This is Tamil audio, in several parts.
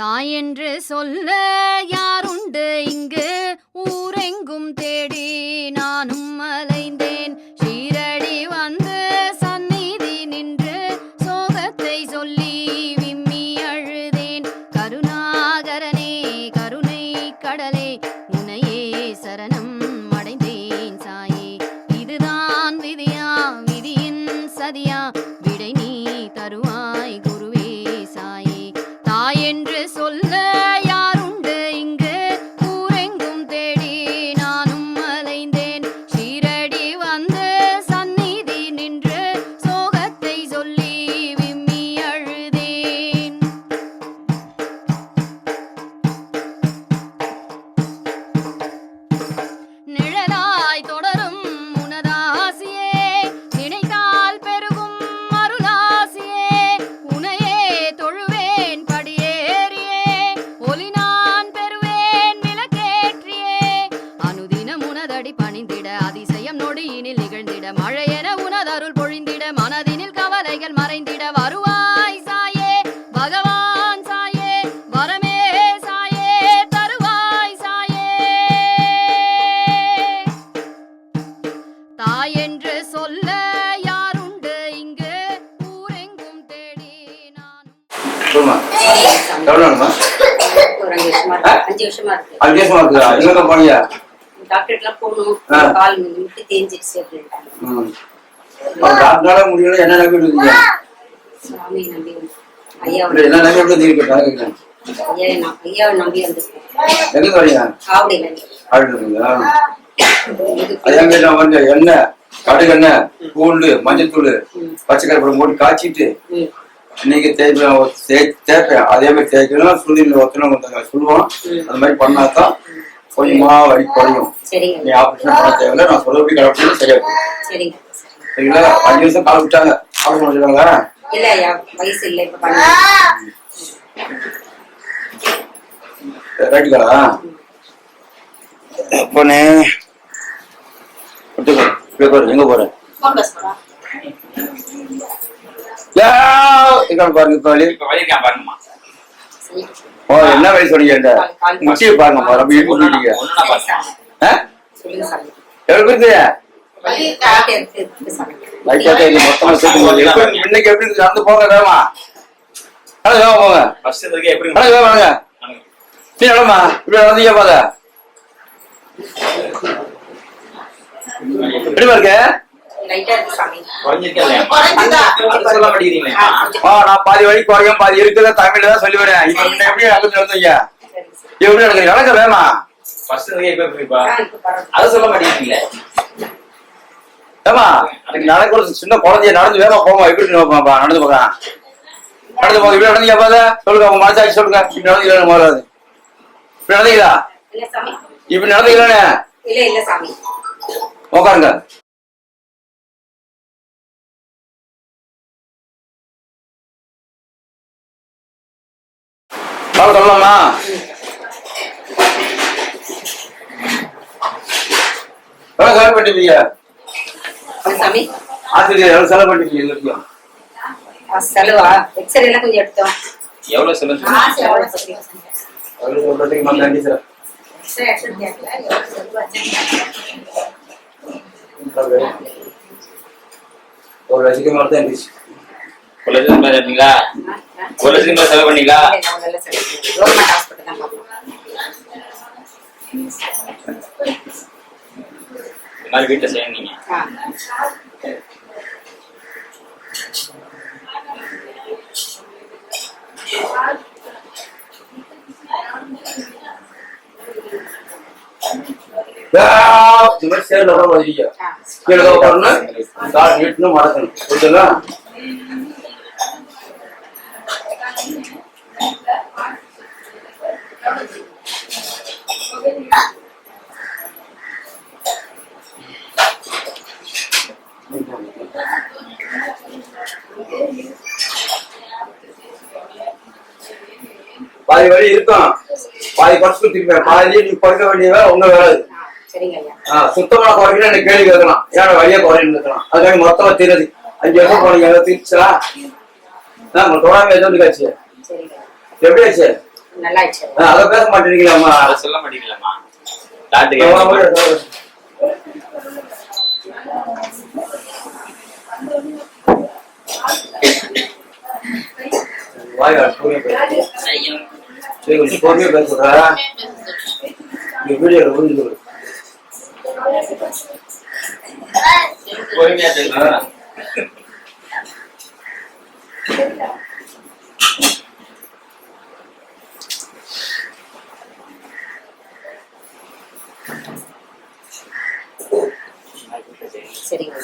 தாயென்று சொல்ல யாருண்டு? இங்கு ஊரெங்கும் தேடி நானும் மலை இருக்கு வருஷமா இருக்கு. அஞ்சு வருஷமா இருக்குதா? எங்க போனீங்க டாக்டர்லாம் போகணும். கால் அப்படின்ட்டாங்க. டாக்டரால முடியல என்ன நம்பி இருக்கீங்க சாமி நம்பி ஐயா என்ன நம்பி எப்படி இருக்கீங்க ஐயா நான் ஐயாவை நம்பி வந்திருக்கேன் எங்க எண்ணெய் கடுகெண்ணெய் பூண்டு மஞ்சத்தூள் ம். பச்சை கருப்படம் போட்டு காய்ச்சிட்டு இன்னைக்கு தேய்ப்பேன் தேய்ப்பேன். அதே மாதிரி தேய்க்கணும் சுடுதண்ணில் ஒத்தனை கொஞ்சம் சொல்லுவோம். அந்த மாதிரி பண்ணாதான் கொஞ்சமா வலி குறையும். நீ. ஆபரேஷன் பண்ண தேவையில்ல. நான் சொல்லபடி கலப்படி சரியா போகும். சரிங்களா? அஞ்சு வருஷம் கால விட்டாங்க. ஆபரேஷன் பண்ணிடுவாங்க இல்ல வயசு இல்ல இப்ப ரைட்டுங்களா போற எங்க போற? இங்க பாருங்க வலிக்காம பாருங்கம்மா. ஓ என்ன வயசு சொன்னீங்க இந்த முச்சியை பாருங்க. பாரு அப்படி இருக்கு சொல்லிட்டீங்க ஒண்ணுனா பாருங்க. ஆ? சொல்லுங்க சாமி. எவ்வளவு பேருக்கு வலி டாக்டர் இருக்கு இருக்கு சாமி. லைட்டா தேடி மொத்தமா சேர்த்து போகுது. எப்படி இன்னைக்கு எப்படி நடந்து போங்க எப்படி வாங்க. நீ நடமா இப்படி நடந்தீங்க பாத எப்படிமா இருக்க நான் பாதி வழி குறையும் பாதி இருக்குத தமிழ்ல தான் சொல்லி வரேன் இப்ப முன்ன எப்படி நடந்து நடந்தீங்க. எப்படி நடக்க பரவாயில்ல. அது சொல்ல மாட்டேங்கிறீங்களே. ஏமா அதுக்கு நடக்க ஒரு சின்ன குழந்தைய நடந்து வேமா போமா எப்படி நடந்து போங்க நடந்து போங்க இப்படி நடந்தீங்க பாத சொல்லுங்க உங்க மனசாட்சி சொல்லுங்க. இப்படி நடந்தீங்களா முதலாவது இப்படி நடந்தீங்களா? இல்ல சாமி. இப்படி நடந்தீங்களானே இல்ல இல்ல சாமி. உட்காருங்க. வாங்க சொல்லலாமா எவ்வளவு செலவு பண்ணிப்பீங்க சாமி. ஆசிரியர் எவ்வளவு செலவு பண்ணிப்பீங்க ஆ, செலவா? எக்ஸ்ரே எல்லாம் கொஞ்சம் எடுத்தோம். எவ்வளவு ஆ, எவ்வளவு சொல்றீங்க? ரொம்ப நன்றி சார். செலவு ஒரு லட்சத்துக்கு மேல தான் இருந்துச்சு. ஒரு லட்சம் ஆ, ஆ. ஒரு செலவு பண்ணீங்களா. இந்த மாதிரி வீட்டுல செய்யணும் நீங்க. இந்த மாதிரி சேர்ல தான். கீழே தான் உட்காரணும் கால் நீட்டணும் மடக்கணும் புரியுதுங்களா பாதி வழி இருக்கும். பாதி குறைச்சு திருப்பேன் பாதி நீ குறைக்க வேண்டியவே உங்க வேலை. ஐயா. ஆ, சுத்தமா குறைக்கணும் கேள்வி கேட்கலாம். ஏன் வழியா குறைன்னு இருக்கலாம் அதுக்காக மொத்தமா தீரது அஞ்சு வருஷம் போனீங்க தீர்ச்சா நான் உங்க தொடாம எதுவும் சரிங்க எப்படி ஆச்சு நல்லா ஆயிடுச்சு ஆ, அதை பேச மாட்டேங்கிறீங்களாம்மா? அதை சொல்ல வாய் பொறுமையா பேசு. சரி, கொஞ்சம் பொறுமையா பேசுறா இந்த வீடியோல விழுந்து பொறுமையா பேசுங்க சரிங்க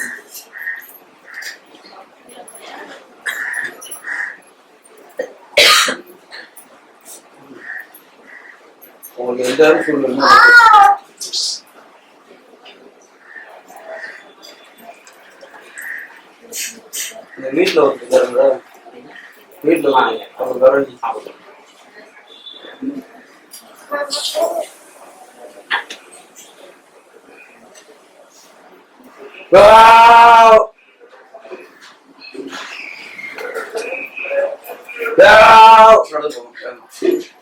உங்களுக்கு எந்த சொல்லணும் இந்த வீட்டுல ஒருத்தர் வீட்டுல ஒருத்தர் அவர் வரண்டி Wow! Wow!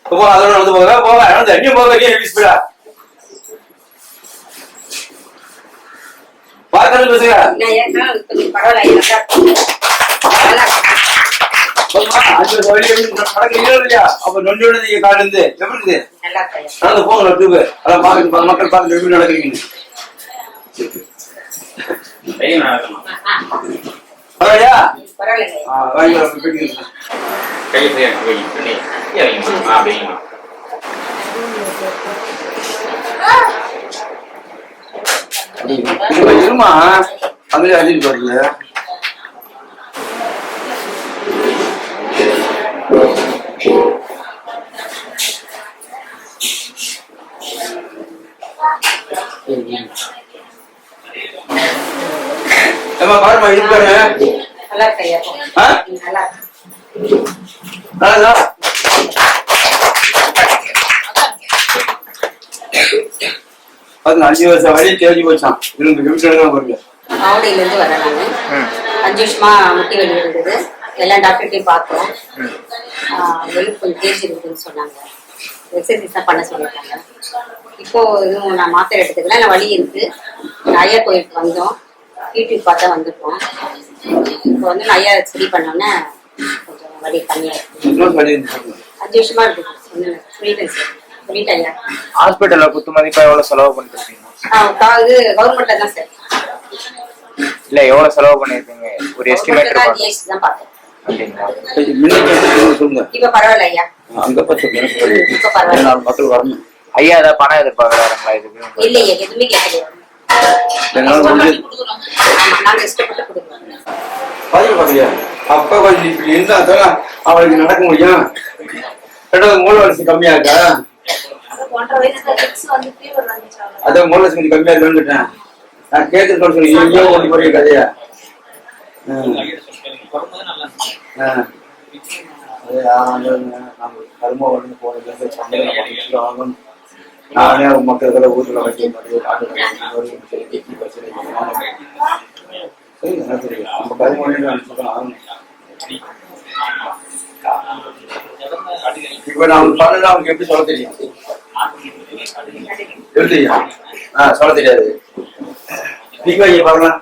போங்க அதோட நடந்து போங்க போங்க நடந்து எங்கேயும் போக வைக்க ரிலீஸ் பார்க்கறது பேசுங்க மக்கள் பார்த்து எப்படி நடக்கிறீங்க தைரியம் நடக்கணும் பரவாயில்லையா பரவாயில்லைங்க ஐயா. ஆ, வாங்கி வர போயிட்டு கை ஃப்ரீயா வை பண்ணி ஃப்ரீயா வைங்கம்மா ஆ வைங்கம்மா இருமா இருமா அங்கே அழிஞ்சு போறீங்க ஏம்மா பாருமா இது பாருங்க. நல்லா? நல்லா அது அஞ்சு வருஷம் வரையும் தேடி போச்சான் இருங்க வீட்டுல தான் பாருங்க ஆவடியில இருந்து வரேன் நானு அஞ்சு வருஷமா முட்டி வலி இருந்தது. எல்லா டாக்டர்கிட்டையும் பார்த்தோம் வெளியே கொஞ்சம் தேய்ச்சி இருக்குதுன்னு சொன்னாங்க. எக்ஸசைஸ் தான் பண்ண சொல்லியிருக்காங்க. இப்போ இதுவும் நான் மாத்திரை எடுத்துக்கல நான் வலி இருக்கு. ஐயா கோயிலுக்கு வந்தோம். யூடியூப் பார்த்தா வந்திருக்கோம். இப்போ வந்து நான் ஐயா சரி பண்ணோன்னே கொஞ்சம் வலி கம்மியா இருக்கு. அஞ்சு வருஷமா இருக்கு. சொல்லிட்டேன் சார். சொல்லிட்டேன் ஐயா. ஹாஸ்பிட்டல்ல குத்து மதிப்பா எவ்வளவு செலவு பண்ணிட்டு இருக்கீங்க ஆ, கா- இது கவர்மெண்ட்ல தான் சார். இல்ல எவ்வளவு செலவு பண்ணிருக்கீங்க? ஒரு எஸ்டிமேட் தான் பார்த்தேன் சொல்லுங்க. இப்போ பரவாயில்ல ஐயா. அங்க பத்து. நாலு மக்கள் வரணும். ஐயா ஏதாவது பணம் எதிர்பார்க்கறாருங்களா இதுக்கு இல்லையே எதுவுமே அப்பா கொஞ்சம் இப்படி இருந்தா தான் அவளுக்கு நடக்க முடியும். ரெண்டாவது மூல வளர்ச்சி கம்மியா இருக்கா? அதான் மூல வளர்ச்சி கொஞ்சம் கம்மியா இருக்கான்னு நான் எங்கேயோ ஓடி போறிய கதையா? கரும வந்து போனது நானே மக்கள் ஊர்ல கரும ஆகணும். இப்ப நான் பண்ணல அவனுக்கு எப்படி சொல்ல தெரியும்? எப்படி சொல்ல தெரியாது. நீங்க வைங்க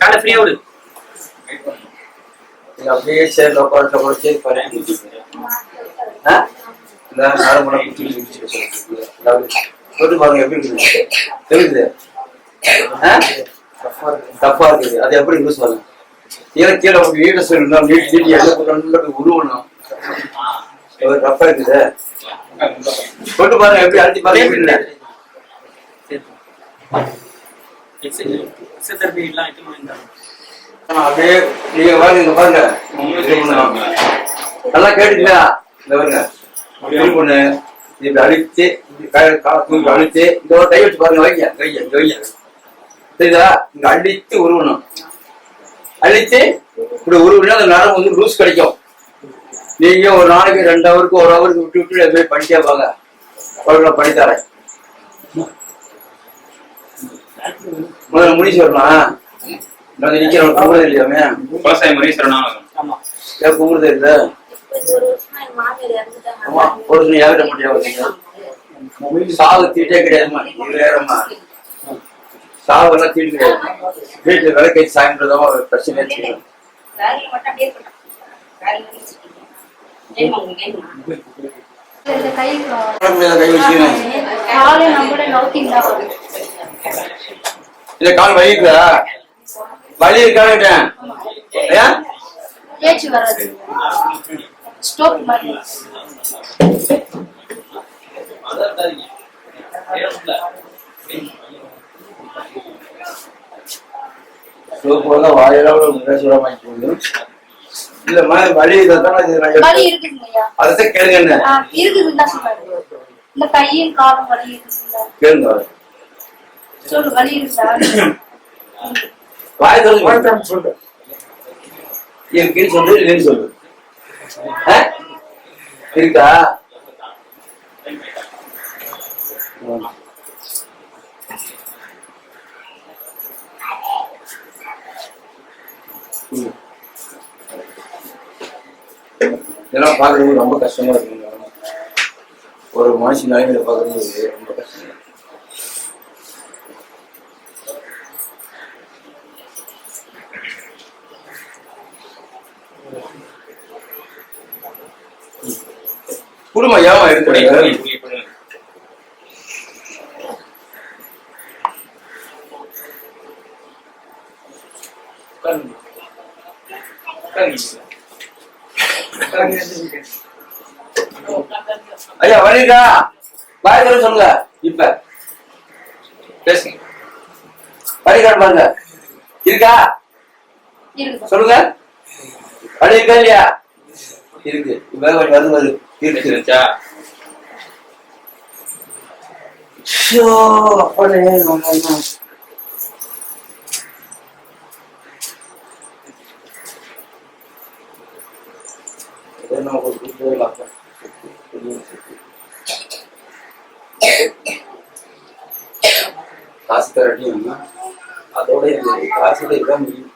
காலை. ஃப்ரீயா விடு. அப்படியே. ஆ? நரம்புல குத்தி குத்தி வச்சிருக்கு. அதாவது, தொட்டு பாருங்க எப்படி இருக்குது தெரியுது? தப்பா இருக்குது. அது எப்படி யூஸ் ஆகும் கீழே கீழே ஒரு வீட்டை சொல்லணும் நீட் நீட்டி எல்லாம் போட்டு உருவணும் ரஃபா இருக்குது? தொட்டு பாருங்க எப்படி அழுத்தி பாருங்க எப்படி இல்லை அப்படியே நீங்க பாருங்க இங்க பாருங்க. நல்லா கேட்டுங்களா இந்த பாருங்க. இப்படி பண்ணு. இப்படி அழிச்சு தூக்கி அழிச்சு இந்த ஒரு கை வச்சு பாருங்க வைங்க சரிதா இங்க அழிச்சு உருவணும். அழிச்சு இப்படி உருவினா அந்த நரம் வந்து லூஸ் கிடைக்கும். நீங்க ஒரு நாளைக்கு ரெண்டு ஹவருக்கு ஒரு ஹவருக்கு விட்டு விட்டு அது மாதிரி பண்ணிட்டே வாங்க. வரலாம் நாங்க நிக்கிறோம் கும்பிடுறது இல்லையாமே குலசாமி முனீஸ்வரனா? ஆமா. ஏன் கும்பிடுறது இல்லை ஆமா ஒரு யாவிட முடியாது சாவு தீட்டே கிடையாதுமா இது வேறம்மா. சாவு எல்லாம் தீட்டு கிடையாது. வீட்டுல விலை கை சாயன்றதும் ஒரு பிரச்சனை கை கை இல்ல கால் வலி இருக்குதா வலி இருக்கான்னு ஏன்? பேச்சு வராது. ஸ்டோக் மாதிரி இல்லம்மா வலி இதான் வலி அதான் கேளுங்க என்ன? இருக்குதுன்னு தான் சொன்னாரு. இந்த கையும் காலும் வலி இருக்குதுங்களா கேளுங்க சொல்லு வலி வாய் சொல்லுங்க சொல்லு இருக்குன்னு சொல்லு இல்லைன்னு சொல்லு? இருக்கா. இதெல்லாம் பார்க்கறது ரொம்ப கஷ்டமா இருக்குங்க ஒரு மனுஷன் நிலைமையில பார்க்கறது ரொம்ப கஷ்டம் குடும்பம் இருக்கிறீங்க. உட்காருங்க. ஐயா வரீங்களா பாய் சொல்ல சொல்லுங்க. இப்ப. பேசுங்க. வரிகார்டு பாருங்க. இருக்கா? சொல்லுங்க. வழி இருக்கா இல்லையா? இருக்கு. இப்ப வருது வருது இருக்கு பேசுச்சா ஷோ, அப்பனே, ஆமா, ஆமா. இதை நான் ஒரு குடும்பத்தை பார்ப்பேன். காசு தரட்டியும் அதோட காசோட முடியும்.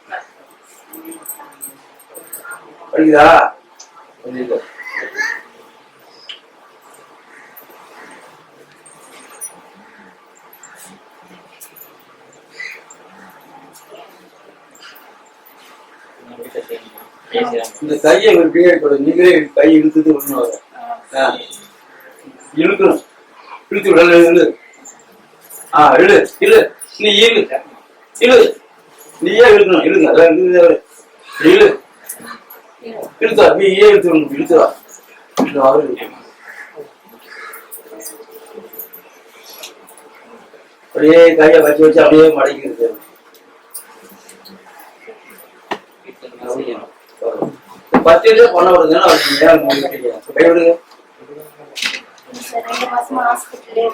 படிக்குதா? புரியுது இந்த கையை ஒரு பின்னாடி போடு. நீங்களே கை இழுத்துட்டு ஒண்ணு வர. இழுக்கணும். இழுத்து விடல இழு ஆ இழு இழு. நீ இழு. இழு. நீயே இழுக்கணும். இழுங்க. அதான் இழு. இழுத்தா நீ ஏன் இழுத்துடணும் இழுத்துவா அப்படியே கையை வச்சு வச்சு அப்படியே மடக்கிருக்கு பத்து பண்ண விடுங்கன்னா அவருக்கு கை விடுங்க சார் ரெண்டு மாசமா ஹாஸ்பிட்டலே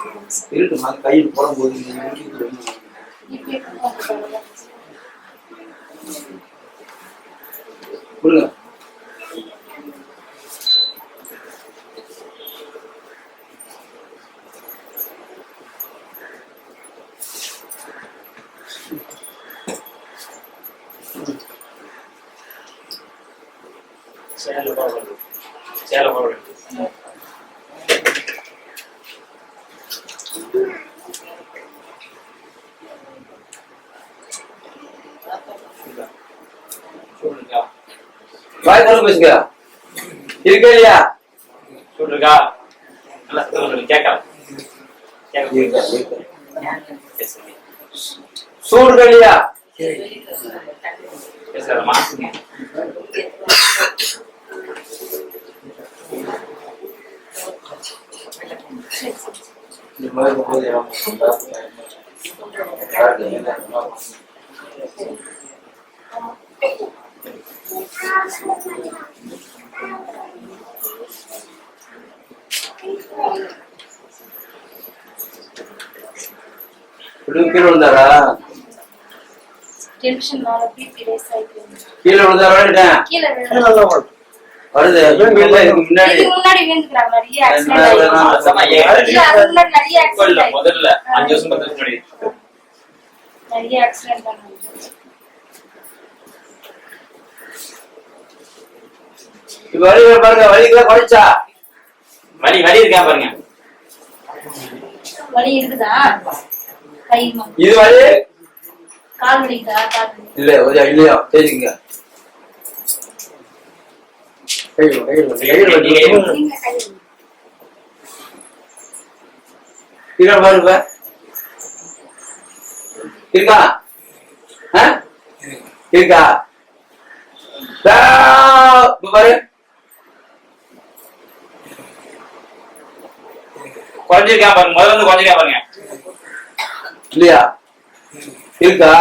கையில் போடும்போது நீங்க முடிக்கிறது ஒண்ணும் இப்படி இருக்குங்க கொடுங்க சேலை போடுறது சேலை போடுறது சொல்லுங்க வாய் தர பேசுங்க இருக்கா இல்லையா சொல்லுங்க நல்லா சத்தம் சொல்லுங்க கேட்கல சூடு இல்லையா பேசுறமா கீழே விழுந்து வருது. இல்ல, இதுக்கு முன்னாடி இதுக்கு முன்னாடி விழுந்துக்கிறாங்க நிறைய ஆக்சிடென்ட் ஆயிருக்கு இல்ல அதுக்கு முன்னாடி நிறைய முதல்ல அஞ்சு வருஷம் பத்து வருஷம் முன்னாடி. நிறைய ஆக்சிடென்ட் ஆனாங்க இப்ப வழிகளை பாருங்க. வழிகளை குறைச்சா? வலி வலி இருக்கா பாருங்க. வலி இருக்குதா? இது வலி. இல்ல இல்லையா? பேசிக்கங்க. கையில் கையில் கையில் நீங்க கை வலி. கீழே பாருங்க இருக்கா? இருக்கா? பாரு. குறைஞ்சிருக்கா பாருங்க முதல்ல இருந்து குறைஞ்சிருக்கா பாருங்க. இல்லையா இருக்கா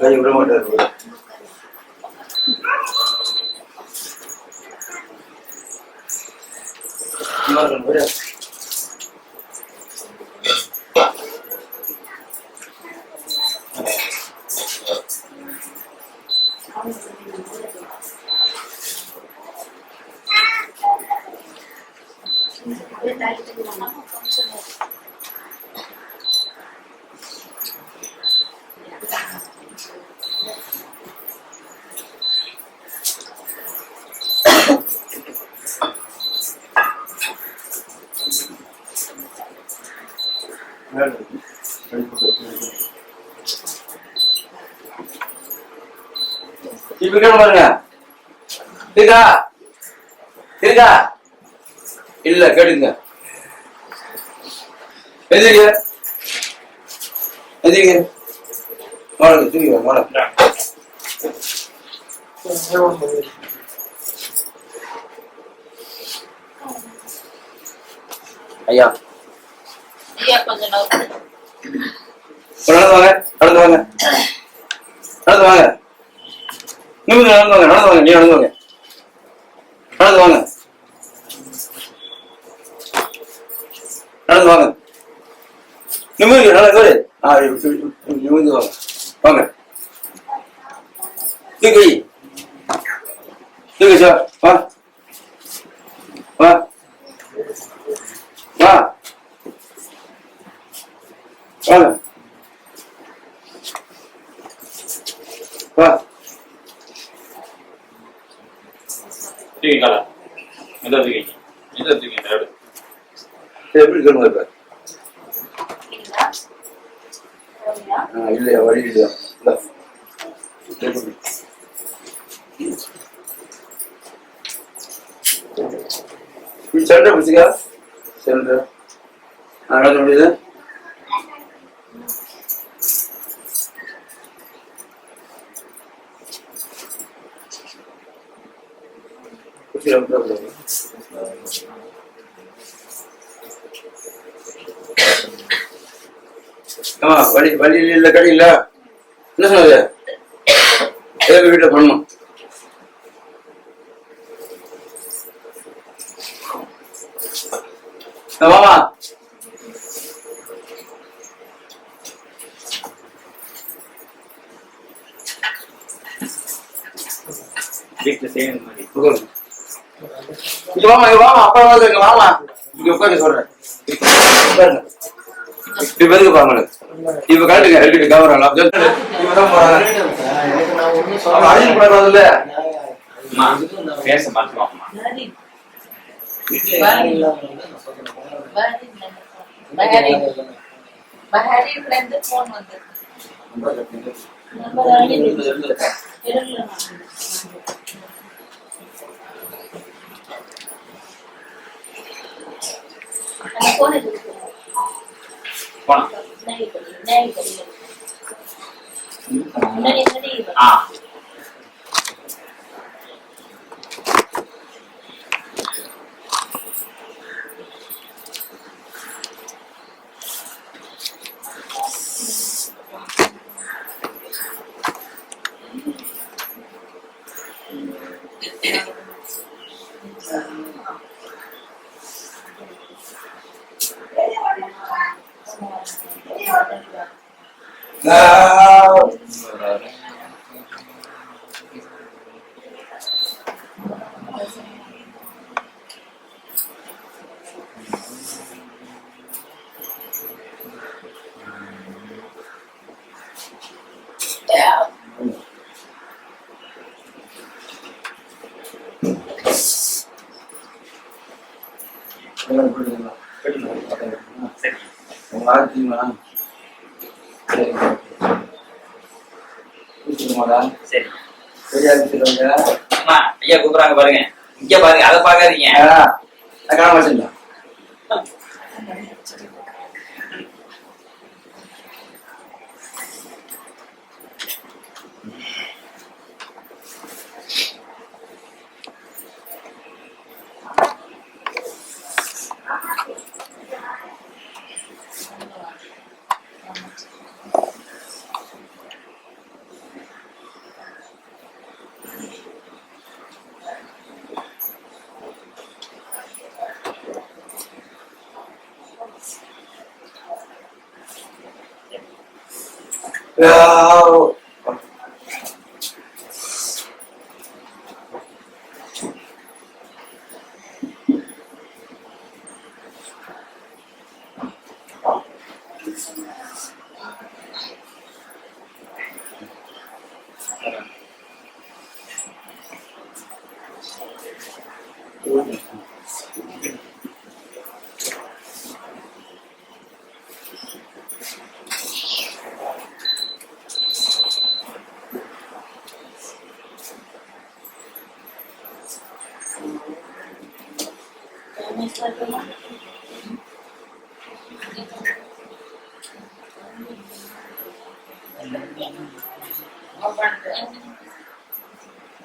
கை விட மாட்டாரு சும்மா இப்ப கேட்டு பாருங்க. இருக்கா இருக்கா இல்ல கேட்டுங்க. எதிரிங்க எதிரிங்க மாடல் தூக்கிங்க மாடல் ஐயா. நடந்து வாங்க நடந்து வாங்க. நடந்து வாங்க. நிமிந்து நடந்து வாங்க நடந்து வாங்க நீ நடந்து வாங்க. நடந்து வாங்க. நடந்து வாங்க. நிமிந்து நடந்து வாங்க. ஆ நிமிந்து வாங்க. வாங்க. தூக்கி தூக்கி சார் வா. வா. வா. வாங்க வா தூக்கி கால மெதுவா தூக்கி மெதுவா தூக்கி இந்த road. சரி, எப்படி சொல்லுங்க இப்ப இல்லையா வழி இல்லையா சண்டை பிடிச்சிக்கா சண்டை நடக்க முடியுது பிடிச்சிக்க விட்டுறக்கூடாது. ஆமா வழி வழி இல்ல கடை இல்ல என்ன சொன்னது? ஏதோ வீட்டுல பண்ணணும் ஆ, வாமா. வீட்டுல செய்யணும் மாதிரி. வாமா இங்க வாமா அப்பா வந்து இங்க வாமா இங்க உட்காந்து சொல்றேன் இப்படி இப்ப பாருங்க இப்ப கரெக்டுங்க ரெண்டு கவர் எல்லாம் போறாங்க அழிஞ்சு போறாதுல்ல பேச மாட்டோம்மா பஹாரில இருந்து போன் போன் இருக்கு போனா நெய் கறி நெய் கறி முன்னாடி முன்னாடி ஆ சரி உங்க ஆச்சுங்களா சரி சரி. சரியா சொல்லுங்க ஐயா கூப்பிடுறாங்க பாருங்க. இங்க பாருங்க அதை பார்க்காதீங்க. நான் காண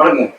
வணக்கம்